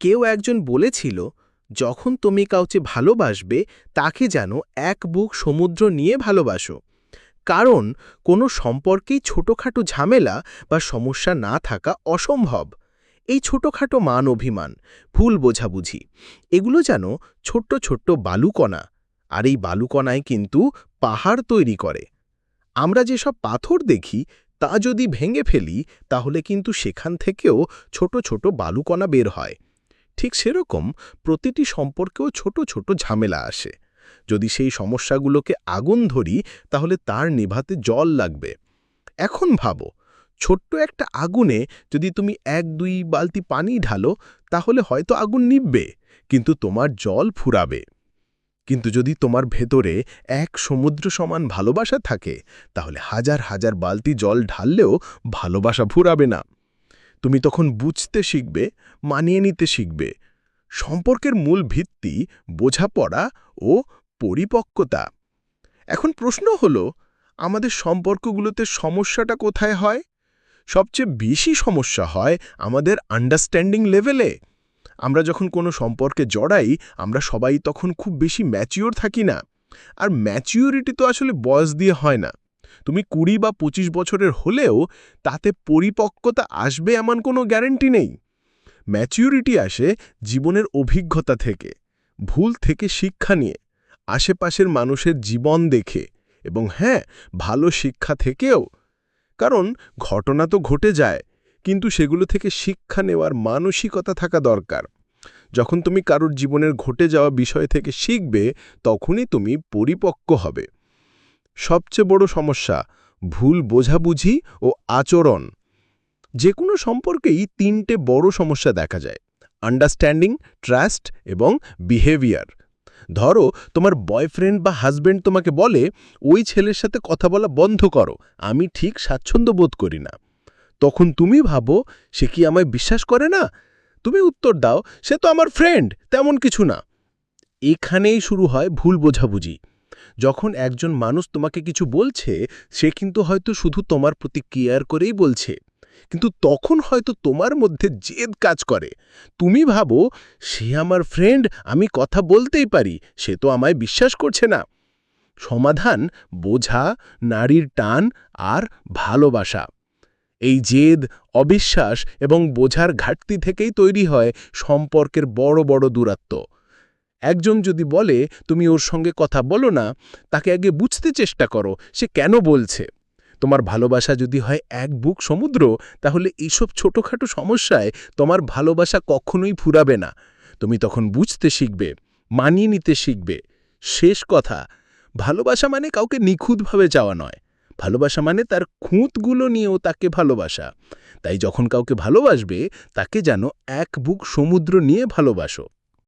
কেউ একজন বলেছিল, যখন তুমি কাউকে ভালোবাসবে, তাকে যেন এক বুক সমুদ্র নিয়ে ভালোবাসো। কারণ কোনো সম্পর্কেই ছোটখাটো ঝামেলা বা সমস্যা না থাকা অসম্ভব। এই ছোটখাটো মান অভিমান, ভুল বোঝাবুঝি, এগুলো যেন ছোট্ট ছোট্ট বালুকণা, আর এই বালুকণায় কিন্তু পাহাড় তৈরি করে। আমরা যেসব পাথর দেখি, তা যদি ভেঙে ফেলি, তাহলে কিন্তু সেখান থেকেও ছোট ছোট বালুকণা বের হয়। ঠিক সেরকম প্রতিটি সম্পর্কেও ছোট ছোট ঝামেলা আসে। যদি সেই সমস্যাগুলোকে আগুন ধরি, তাহলে তার নিভাতে জল লাগবে। এখন ভাবো, ছোট্ট একটা আগুনে যদি তুমি এক, দুই বালতি পানি ঢালো, তাহলে হয়তো আগুন নিববে কিন্তু তোমার জল ফুরাবে। কিন্তু যদি তোমার ভেতরে এক সমুদ্র সমান ভালোবাসা থাকে, তাহলে হাজার হাজার বালতি জল ঢাললেও ভালোবাসা ফুরাবে না। তুমি তখন বুঝতে শিখবে, মানিয়ে নিতে শিখবে। সম্পর্কের মূল ভিত্তি বোঝাপড়া ও পরিপক্কতা। এখন প্রশ্ন হল, আমাদের সম্পর্কগুলোতে সমস্যাটা কোথায় হয়? সবচেয়ে বেশি সমস্যা হয় আমাদের আন্ডারস্ট্যান্ডিং লেভেলে আমরা যখন কোনো সম্পর্কে জড়াই, আমরা সবাই তখন খুব বেশি ম্যাচিওর থাকি না। আর ম্যাচিওরিটি তো আসলে বয়স দিয়ে হয় না। তুমি কুড়ি বা পঁচিশ বছরের হলেও তাতে পরিপক্কতা আসবে এমন কোনো গ্যারেন্টি নেই। ম্যাচিউরিটি আসে জীবনের অভিজ্ঞতা থেকে, ভুল থেকে শিক্ষা নিয়ে, আশেপাশের মানুষের জীবন দেখে এবং হ্যাঁ ভালো শিক্ষা থেকেও। কারণ ঘটনা তো ঘটে যায়, কিন্তু সেগুলো থেকে শিক্ষা নেওয়ার মানসিকতা থাকা দরকার। যখন তুমি কারোর জীবনের ঘটে যাওয়া বিষয় থেকে শিখবে, তখনই তুমি পরিপক্ক হবে। সবচেয়ে বড় সমস্যা, ভুল বোঝাবুঝি ও আচরণ। যে কোনো সম্পর্কেই তিনটে বড় সমস্যা দেখা যায় আন্ডারস্ট্যান্ডিং ট্রাস্ট এবং বিহেভিয়ার ধরো, তোমার বয়ফ্রেন্ড বা হাজব্যান্ড তোমাকে বলে, ওই ছেলের সাথে কথা বলা বন্ধ করো, আমি ঠিক স্বাচ্ছন্দ্য বোধ করি না। তখন তুমি ভাবো, সে কি আমায় বিশ্বাস করে না? তুমি উত্তর দাও, সে তো আমার ফ্রেন্ড তেমন কিছু না। এখানেই শুরু হয় ভুল বোঝাবুঝি। যখন একজন মানুষ তোমাকে কিছু বলছে, সে কিন্তু হয়তো শুধু তোমার প্রতি কেয়ার করেই বলছে। কিন্তু তখন হয়তো তোমার মধ্যে জেদ কাজ করে। তুমি ভাবো, সে আমার ফ্রেন্ড আমি কথা বলতেই পারি, সে তো আমায় বিশ্বাস করছে না। সমাধান বোঝা, নারীর টান আর ভালোবাসা। এই জেদ, অবিশ্বাস এবং বোঝার ঘাটতি থেকেই তৈরি হয় সম্পর্কের বড় বড় দূরত্ব। একজন যদি বলে, তুমি ওর সঙ্গে কথা বলো না, তাকে আগে বুঝতে চেষ্টা করো, সে কেন বলছে? তোমার ভালোবাসা যদি হয় এক বুক সমুদ্র, তাহলে এইসব ছোটোখাটো সমস্যায় তোমার ভালোবাসা কখনোই ফুরাবে না। তুমি তখন বুঝতে শিখবে, মানিয়ে নিতে শিখবে। শেষ কথা, ভালোবাসা মানে কাউকে নিখুঁতভাবে চাওয়া নয়। ভালোবাসা মানে তার খুঁতগুলো নিয়েও তাকে ভালোবাসা। তাই যখন কাউকে ভালোবাসবে, তাকে যেন এক বুক সমুদ্র নিয়ে ভালোবাসো।